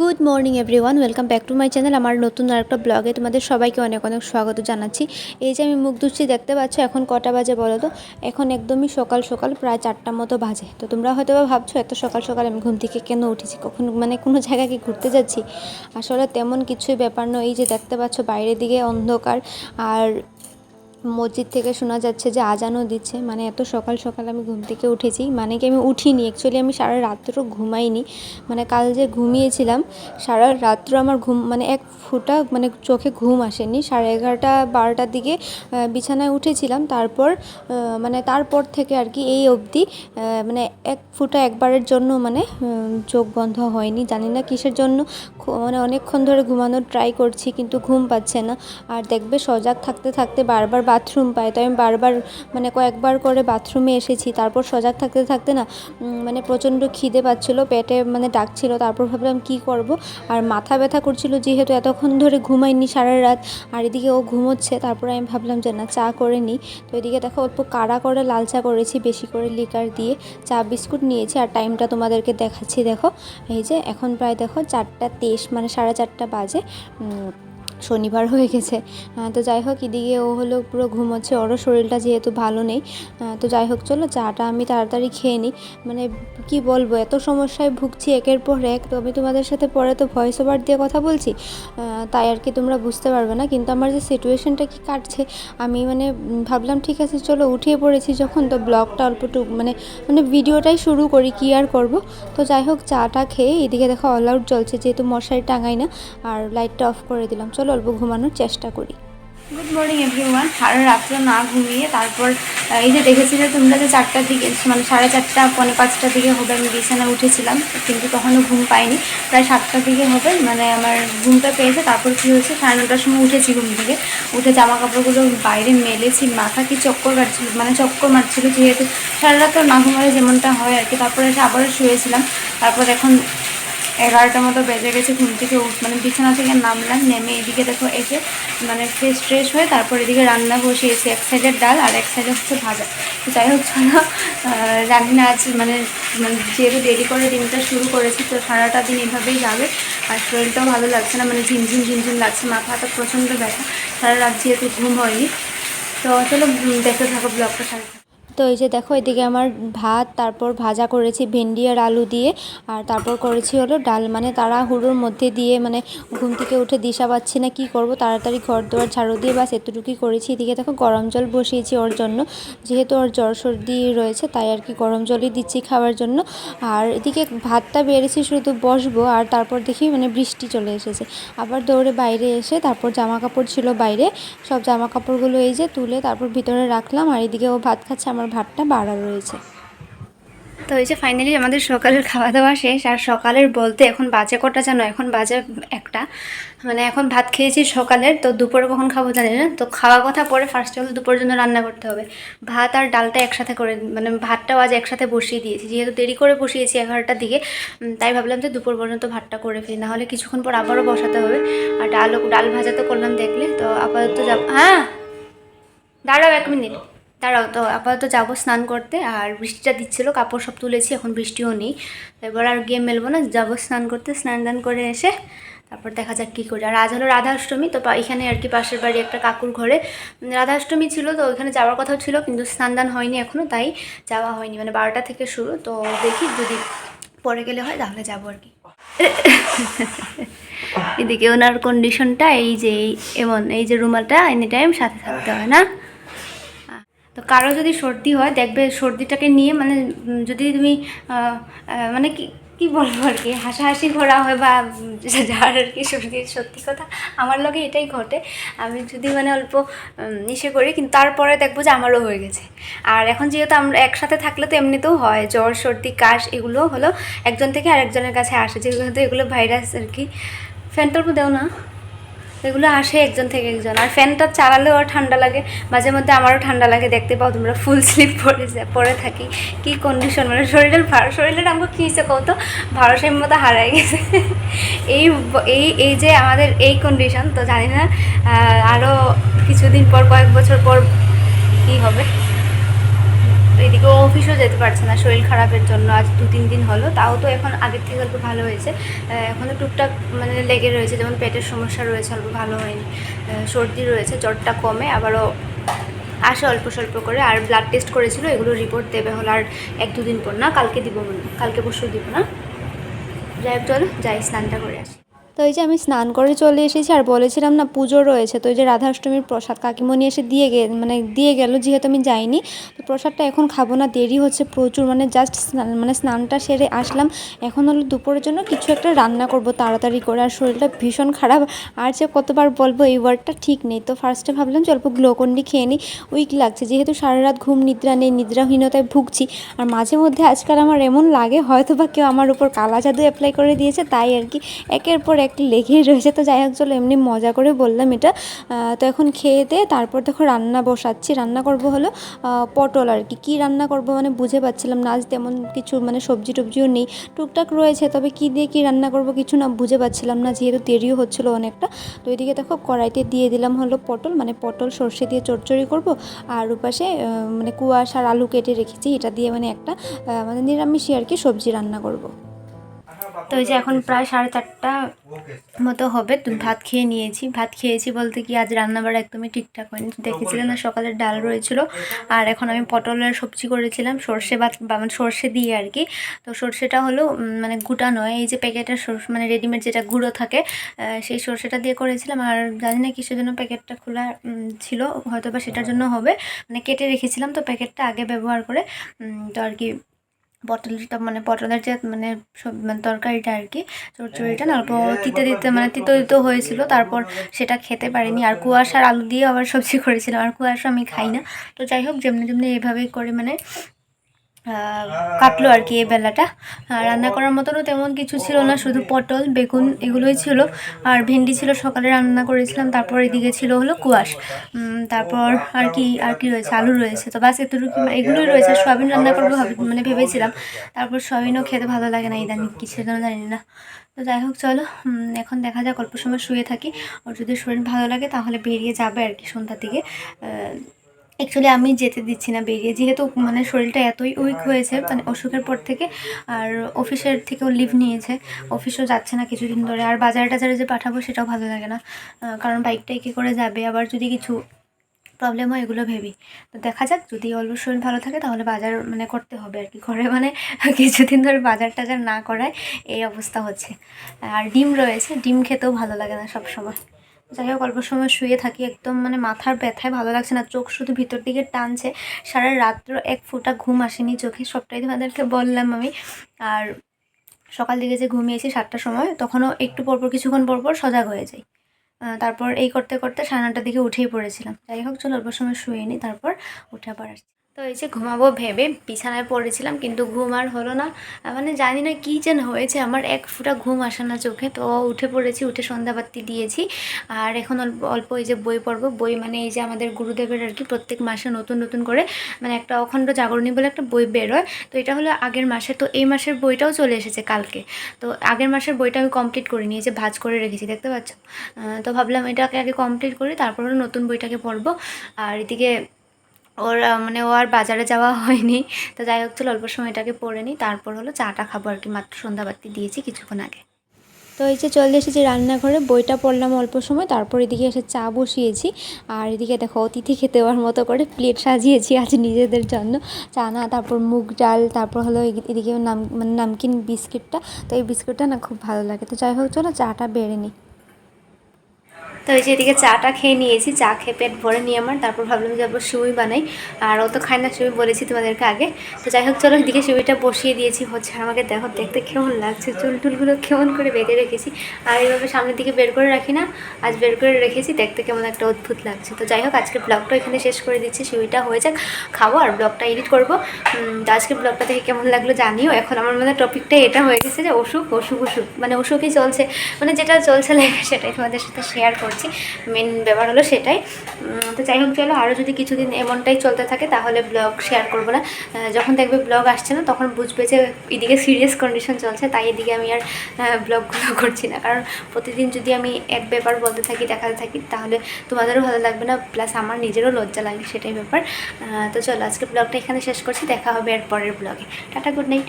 Good morning everyone welcome back to my channel আমার নতুন আর একটা ব্লগে তোমাদের সবাইকে অনেক অনেক স্বাগত জানাচ্ছি। এই যে আমি মুখ ধুচ্ছি, দেখতে পাচ্ছ এখন কটা বাজে বলো তো? এখন একদমই সকাল সকাল, প্রায় চারটার মতো বাজে। তো তোমরা হয়তো ভাবছ, এত সকাল সকাল আমি ঘুম থেকে কেন উঠেছি? কখন মানে কোনো জায়গায় কি ঘুরতে যাচ্ছি? আসলে তেমন কিছুই ব্যাপার নয়। এই যে দেখতে পাচ্ছ, বাইরের দিকে অন্ধকার। আর মসজিদ থেকে শোনা যাচ্ছে যে আজানও দিচ্ছে। মানে এত সকাল সকাল আমি ঘুম থেকে উঠেছি। মানে কি আমি উঠিনি। অ্যাকচুয়ালি আমি সারা রাত্রও ঘুমাইনি। মানে কাল যে ঘুমিয়েছিলাম, সারা রাত্র আমার ঘুম মানে এক ফুটা মানে চোখে ঘুম আসেনি। সাড়ে এগারোটা, বারোটার দিকে বিছানায় উঠেছিলাম। তারপর মানে তারপর থেকে আর কি এই অবধি মানে এক ফুটা একবারের জন্য মানে চোখ বন্ধ হয়নি। জানি না কিসের জন্য। মানে অনেকক্ষণ ধরে ঘুমানোর ট্রাই করছি, কিন্তু ঘুম পাচ্ছে না। আর দেখবে সজাগ থাকতে থাকতে বারবার বাথরুম পাই তো আমি বারবার মানে কয়েকবার করে বাথরুমে এসেছি। তারপর সজাগ থাকতে থাকতে না মানে প্রচণ্ড খিদে পাচ্ছিলো, পেটে মানে ডাকছিল। তারপর ভাবলাম কি করব? আর মাথা ব্যথা করছিল যেহেতু এতক্ষণ ধরে ঘুমাইনি সারা রাত, আর এদিকে ও ঘুমোচ্ছে। তারপরে আমি ভাবলাম যে না, চা করে নিই। তো এদিকে দেখো, অল্প কাড়া করে লাল চা করেছি, বেশি করে লিকার দিয়ে। চা, বিস্কুট নিয়েছি, আর টাইমটা তোমাদেরকে দেখাচ্ছি, দেখো। এই যে এখন প্রায় দেখো চারটা তেইশ মানে সাড়ে চারটা বাজে। শনিবার হয়ে গেছে। তো যাই হোক, এদিকে ও হলো পুরো ঘুমোচ্ছে। ওরও শরীরটা যেহেতু ভালো নেই। তো যাই হোক, চলো চাটা আমি তাড়াতাড়ি খেয়ে নিই। মানে কি বলব, এত সমস্যায় ভুগছি একের পর এক। তো আমি তোমাদের সাথে পরে তো ভয়েস ওভার দিয়ে কথা বলছি। তাই আর কি তোমরা বুঝতে পারবে না। কিন্তু আমার যে সিচুয়েশনটা কি কাটছে, আমি মানে ভাবলাম, ঠিক আছে, চলো উঠিয়ে পড়েছি যখন। তো ব্লগটা অল্পটুকু মানে মানে ভিডিওটাই শুরু করি, কি আর করব? তো যাই হোক, চাটা খেয়ে এদিকে দেখো অল আউট চলছে যেহেতু মশারি টাঙাই না, আর লাইটটা অফ করে দিলাম। চলো অল্প ঘুমানোর চেষ্টা করি। গুড মর্নিং এভরিওয়ান সারা রাত্রে না ঘুমিয়ে তারপর এই যে দেখেছিলে তোমরা যে চারটার দিকে মানে সাড়ে চারটা, পৌনে পাঁচটার দিকে হবে, আমি বিছানা উঠেছিলাম, কিন্তু তখনও ঘুম পাইনি। প্রায় সাতটার দিকে হবে মানে আমার ঘুমটা পেয়েছে। তারপর কী হয়েছে? সাড়ে নটার সময় উঠেছি ঘুম থেকে। উঠে জামা কাপড়গুলো বাইরে মেলেছি, মাথা কি চক্কর কাটছিল মানে চক্কর মারছিল, যেহেতু সারা রাত তো না ঘুমালে যেমনটা হয় আর কি। তারপরে এসে আবারও শুয়েছিলাম। তারপর এখন এগারোটার মতো বেজে গেছে, ঘুম থেকে উঠ মানে বিছানা থেকে নামলাম, নেমে এদিকে দেখো এসে মানে ফ্রেশ ট্রেশ হয়ে তারপর এদিকে রান্না বসিয়েছি, এক সাইডের ডাল আর এক সাইডে হচ্ছে ভাজা। তো যাই হোক, চলো না আজ মানে মানে যেহেতু দেরি করে দিনটা শুরু করেছি, তো সারাটা দিন এভাবেই যাবে। আর শরীরটাও ভালো লাগছে না মানে ঝিমঝিম ঝিমঝিম লাগছে, মাথা মাথাটা প্রচণ্ড ব্যথা। সারা রাত যেহেতু ঘুম হয়নি। তো চলো দেখতে থাকো ব্লগটা সারা তো এই যে দেখো, এদিকে আমার ভাত, তারপর ভাজা করেছি ভেন্ডি আর আলু দিয়ে, আর তারপর করেছি হলো ডাল। মানে তারা তাড়াহুড়োর মধ্যে দিয়ে মানে ঘুম থেকে উঠে দিশা পাচ্ছি না, কি করব? তাড়াতাড়ি ঘর দুয়ার ঝাড়ু দিয়ে বাস এতটুকুই করেছি। এদিকে দেখো, গরম জল বসিয়েছি ওর জন্য। যেহেতু ওর জ্বর সর্দি রয়েছে, তাই আর কি গরম জলই দিচ্ছি খাওয়ার জন্য। আর এদিকে ভাতটা বেড়েছি, শুধু বসবো। আর তারপর দেখি মানে বৃষ্টি চলে এসেছে। আবার দৌড়ে বাইরে এসে তারপর জামা কাপড় ছিল বাইরে। সব জামা কাপড়গুলো এই যে তুলে তারপর ভিতরে রাখলাম। আর এদিকে ও ভাত খাচ্ছে, আমার ভাতটা বাড়া রয়েছে। তো এই যে ফাইনালি আমাদের সকালের খাওয়া দাওয়া শেষ, আর সকালের বলতে এখন বাজে কটা জানো? এখন বাজে একটা। মানে এখন ভাত খেয়েছি সকালের, তো দুপুরে কখন খাব জানি না। তো খাওয়া কথা পরে ফার্স্ট অফ অল দুপুরের জন্য রান্না করতে হবে। ভাত আর ডালটা একসাথে করে মানে ভাতটাও আজ একসাথে বসিয়ে দিয়েছি। যেহেতু দেরি করে বসিয়েছি এগারোটার দিকে তাই ভাবলাম যে দুপুর পর্যন্ত ভাতটা করে ফেলি। নাহলে কিছুক্ষণ পর আবারও বসাতে হবে। আর ডাল ডাল ভাজা তো করলাম দেখলে, তো আপাতত যাব হ্যাঁ? দাঁড়াও এক মিনিট। দাঁড়াও তো আপাতত যাব স্নান করতে আর বৃষ্টিটা দিচ্ছিল কাপড় সব তুলেছি এখন বৃষ্টিও নেই। এবার আর গেম মেলবো না যাব স্নান করতে স্নান দান করে এসে তারপর দেখা যাক কী করি। আর আজ হলো রাধাষ্টমী তো এখানে আর কি পাশের বাড়ি একটা কাকুর ঘরে। উম, রাধাষ্টমী ছিল তো ওইখানে যাওয়ার কথা ছিল কিন্তু স্নান দান হয়নি এখনও তাই যাওয়া হয়নি। মানে বারোটা থেকে শুরু তো দেখি যদি পরে গেলে হয় তাহলে যাব আর কি। এদিকে ওনার কন্ডিশনটা এই যে এমন এই যে রুমালটা এনি টাইম সাথে থাকতে হয় না? তো কারও যদি সর্দি হয়, দেখবে সর্দিটাকে নিয়ে মানে যদি তুমি মানে কি কি বলব আর কি, হাসাহাসি ঘোরা হয় বা যার আর কি সর্দি, সত্যি কথা, আমার লগে এটাই ঘটে। আমি যদি মানে অল্প ইসে করি, কিন্তু তারপরে দেখব যে আমারও হয়ে গেছে। আর এখন যেহেতু আমরা একসাথে থাকলে তো এমনিতেও হয়, জ্বর, সর্দি, কাশ এগুলো হলো, একজন থেকে আরেকজনের কাছে আসে। যেহেতু এগুলো ভাইরাস আর কি। ফ্যানটার দেও না। এগুলো আসে একজন থেকে একজন। আর ফ্যানটা চালালেও ঠান্ডা লাগে, মাঝে মধ্যে আমারও ঠান্ডা লাগে, দেখতে পাও তোমরা ফুল স্লিপ পরে যা পরে থাকি। কি কন্ডিশন মানে শরীরের ভার শরীরের আমাকে কী হিসেবে কত মতো হারাই গেছে। এই এই এই যে আমাদের এই কন্ডিশন তো জানি না আরও কিছুদিন পর, কয়েক বছর পর কী হবে? এদিকে অফিসও যেতে পারছে না, শরীর খারাপের জন্য আজ দু তিন দিন হলো, তাও তো এখন আগের থেকে অল্প ভালো হয়েছে। এখনও টুকটাক মানে লেগে রয়েছে, যেমন পেটের সমস্যা রয়েছে, অল্প ভালো হয়নি। সর্দি রয়েছে, জ্বরটা কমে, আবারও আসে অল্প স্বল্প করে, আর ব্লাড টেস্ট করেছিল, এগুলো রিপোর্ট দেবে হলো আর এক দুদিন পর না, কালকে দিব কালকে পরশু দিব না। যাই হোক, চলো, যাই, স্নানটা করে আসি। তো এই যে আমি স্নান করে চলে এসেছি আর বলেছিলাম না পুজো রয়েছে, তো এই যে রাধাষ্টমীর প্রসাদ কাকিমণি এসে দিয়ে গে মানে দিয়ে গেল, যেহেতু আমি যাইনি, তো প্রসাদটা এখন খাব না, দেরি হচ্ছে প্রচুর মানে জাস্ট স্নান মানে স্নানটা সেরে আসলাম, এখন হলো দুপুরের জন্য কিছু একটা রান্না করব তাড়াতাড়ি করে, আর শরীরটা ভীষণ খারাপ, আর যে কতবার বলব এই ওয়ার্ডটা ঠিক নেই, তো ফার্স্টে ভাবলাম যে অল্প গ্লোকন্ডি খেয়ে নিই উইক লাগছে, যেহেতু সারা রাত ঘুম নিদ্রা নেই, নিদ্রাহীনতায় ভুগছি, আর মাঝে মধ্যে আজকাল আমার এমন লাগে হয়তো বা কেউ আমার উপর কালা জাদু অ্যাপ্লাই করে দিয়েছে, তাই আর কি, একের পর এক লেগেই রয়েছে। তো যাই হোক চলো এমনি মজা করে বললাম এটা। তো এখন খেয়ে দিয়ে তারপর দেখো রান্না বসাচ্ছি। রান্না করব হলো পটল আর কি। কী রান্না করব মানে বুঝে পাচ্ছিলাম না আজ তেমন কিছু মানে সবজি টবজিও নেই। টুকটাক রয়েছে তবে কী দিয়ে কী রান্না করব কিছু না বুঝে পাচ্ছিলাম না যেহেতু দেরিও হচ্ছিল অনেকটা। তো এদিকে দেখো কড়াইতে দিয়ে দিলাম হলো পটল মানে পটল সর্ষে দিয়ে চচ্চড়ি করব। আর আহ, মানে কুয়াশার আলু কেটে রেখেছি এটা দিয়ে মানে একটা মানে নিরামিষই আর কি সবজি রান্না করব। তো এই যে এখন প্রায় সাড়ে চারটা মতো হবে। ভাত খেয়ে নিয়েছি। ভাত খেয়েছি বলতে কি আজ রান্নাবাড়া একদমই ঠিকঠাক হয়নি। দেখেছিলেন না সকালের ডাল রয়েছিল। আর এখন আমি পটলের সবজি করেছিলাম। সর্ষে ভাত বা মানে সর্ষে দিয়ে আর কি। তো সর্ষেটা হলো মানে গুটা নয়। এই যে প্যাকেটের সর্ষে মানে রেডিমেড যেটা গুঁড়ো থাকে সেই সর্ষেটা দিয়ে করেছিলাম। আর জানি না কিসের জন্য প্যাকেটটা খোলা ছিল। হয়তো বা সেটার জন্য হবে। মানে কেটে রেখেছিলাম। তো প্যাকেটটা আগে ব্যবহার করে তো আর কি পটলটা মানে পটলের যে মানে সব মানে তরকারিটা আর কি চড়চড়িটা না অল্প তিতে দিতে মানে তিতো তিতো হয়েছিল তারপর সেটা খেতে পারিনি। আর কুয়াশার আলু দিয়ে আবার সবজি করেছিলাম আর কুয়াশা আমি খাই না। তো যাই হোক যেমনি যেমনি এইভাবেই করে মানে কাটলো আর কি এই বেলাটা। আর রান্না করার মতনও তেমন কিছু ছিল না শুধু পটল বেগুন এগুলোই ছিল। আর ভেন্ডি ছিল সকালে রান্না করেছিলাম তারপর এদিকে ছিল হলো কুয়াশ। তারপর আর কি আর কি রয়েছে? আলু রয়েছে। তো বাস এতটুকু এগুলোই রয়েছে। আর সয়াবিন রান্না করব ভাবি- মানে ভেবেছিলাম। তারপর সয়াবিনও খেতে ভালো লাগে না ইদানিং কিছু জন্য জানি না। তো যাই হোক চলো এখন দেখা যাক অল্প সময় শুয়ে থাকি। ওর যদি শরীর ভালো লাগে তাহলে বেরিয়ে যাবে আর কি সন্ধ্যার দিকে। অ্যাকচুয়ালি আমি যেতে দিচ্ছি না বেরিয়ে। যেহেতু মানে শরীরটা এতই উইক হয়েছে মানে অসুখের পর থেকে, আর অফিসের থেকেও লিভ নিয়েছে অফিসও যাচ্ছে না কিছুদিন ধরে। আর বাজারে টাজারে যে পাঠাবো সেটাও ভালো লাগে না। কারণ বাইকটাই কী করে যাবে? আবার যদি কিছু প্রবলেম হয়, এগুলো ভেবি। তো দেখা যাক, যদি অল্প শরীর ভালো থাকে, তাহলে বাজার মানে করতে হবে আর কি। ঘরে মানে কিছুদিন ধরে বাজার টাজার না করায় এই অবস্থা হচ্ছে। আর ডিম রয়েছে, ডিম খেতেও ভালো লাগে না সব সময় যাই হোক, অল্প সময় শুয়ে থাকি, একদম মানে মাথার ব্যথায় ভালো লাগছে না, চোখ শুধু ভিতর দিকে টানছে। সারা রাত্র এক ফোঁটা ঘুম আসেনি চোখে, সবটাই তোমাদেরকে বললাম আমি। আর সকাল দিকে যে ঘুমিয়েছি সাতটার সময়, তখনও একটু পরপর, কিছুক্ষণ পরপর সজাগ হয়ে যাই। তারপর এই করতে করতে সাড়ে নটার দিকে উঠেই পড়েছিলাম। যাই হোক, চলো অল্প সময় শুয়ে নিই তারপর উঠে আবার আসছি। তো এই যে ঘুমাবো ভেবে বিছানায় পড়েছিলাম, কিন্তু ঘুম আর হলো না। মানে জানি না কী যেন হয়েছে, আমার এক ফুটা ঘুম আসে না চোখে। তো উঠে পড়েছি, উঠে সন্ধ্যাবাতি দিয়েছি। আর এখন অল্প অল্প এই যে বই পড়ব, বই মানে এই যে আমাদের গুরুদেবের আর কি প্রত্যেক মাসে নতুন নতুন করে মানে একটা অখণ্ড জাগরণী বলে একটা বই বেরোয়। তো এটা হলো আগের মাসে, তো এই মাসের বইটাও চলে এসেছে কালকে। তো আগের মাসের বইটা আমি কমপ্লিট করে নিয়েছি ভাজ করে রেখেছি, দেখতে পাচ্ছ? তো ভাবলাম এটাকে আগে কমপ্লিট করি, তারপর হলো নতুন বইটাকে পড়ব। আর এদিকে ওর মানে ও আর বাজারে যাওয়া হয়নি। তো যাই হোক, চলো অল্প সময় এটাকে পড়ে নিই তারপর হলো চাটা খাব আর কি। মাত্র সন্ধ্যাবাতি দিয়েছি কিছুক্ষণ আগে। তো এই যে চলে এসেছি রান্নাঘরে, বইটা পড়লাম অল্প সময়। তারপর এদিকে এসে চা বসিয়েছি। আর এদিকে দেখো, অতিথি খেতে দেওয়ার মতো করে প্লেট সাজিয়েছি আজ নিজেদের জন্য। চানা তারপর মুগ ডাল, তারপর হলো এদিকে নাম মানে নামকিন বিস্কিটটা। তো এই বিস্কিটটা না খুব ভালো লাগে। তো যাই হোক, চলো চাটা বেড়ে নিই তো এই যে এদিকে চাটা খেয়ে নিয়েছি, চা খেয়ে পেট ভরে নিয়ে আমার, তারপর ভাবলাম যে আবার সিউই বানাই। আর ও তো খায় না সুই, বলেছি তোমাদেরকে আগে। তো যাই হোক, চলো এদিকে সিউইটা বসিয়ে দিয়েছি। হচ্ছে আমাকে দেখো, দেখতে কেমন লাগছে। চুল টুলগুলো কেমন করে বেঁধে রেখেছি। আর এইভাবে সামনের দিকে বের করে রাখি না, আজ বের করে রেখেছি। দেখতে কেমন একটা অদ্ভুত লাগছে। তো যাই হোক, আজকের ব্লগটা এখানে শেষ করে দিচ্ছি। সিউইটা হয়ে যাক, খাব আর ব্লগটা এডিট করব। তো আজকের ব্লগটা দেখে কেমন লাগল জানিও। এখন আমার মানে টপিকটা এটা হয়ে গেছে যে অসুখ অসুখ অসুখ। মানে অসুখই চলছে। মানে যেটা চলছে লাগে সেটাই তোমাদের সাথে শেয়ার করছি করছি মেন ব্যাপার হলো সেটাই। তো যাই হোক, চলো আরও যদি কিছুদিন এমনটাই চলতে থাকে, তাহলে ব্লগ শেয়ার করব না। যখন দেখবে ব্লগ আসছে না, তখন বুঝবে যে এদিকে সিরিয়াস কন্ডিশন চলছে, তাই এদিকে আমি আর ব্লগগুলো করছি না। কারণ প্রতিদিন যদি আমি এক ব্যাপার বলতে থাকি, দেখাতে থাকি, তাহলে তোমাদেরও ভালো লাগবে না প্লাস আমার নিজেরও লজ্জা লাগে, সেটাই ব্যাপার। তো চলো আজকে ব্লগটা এখানে শেষ করছি, দেখা হবে এর পরের ব্লগে টাটা গুড নাইট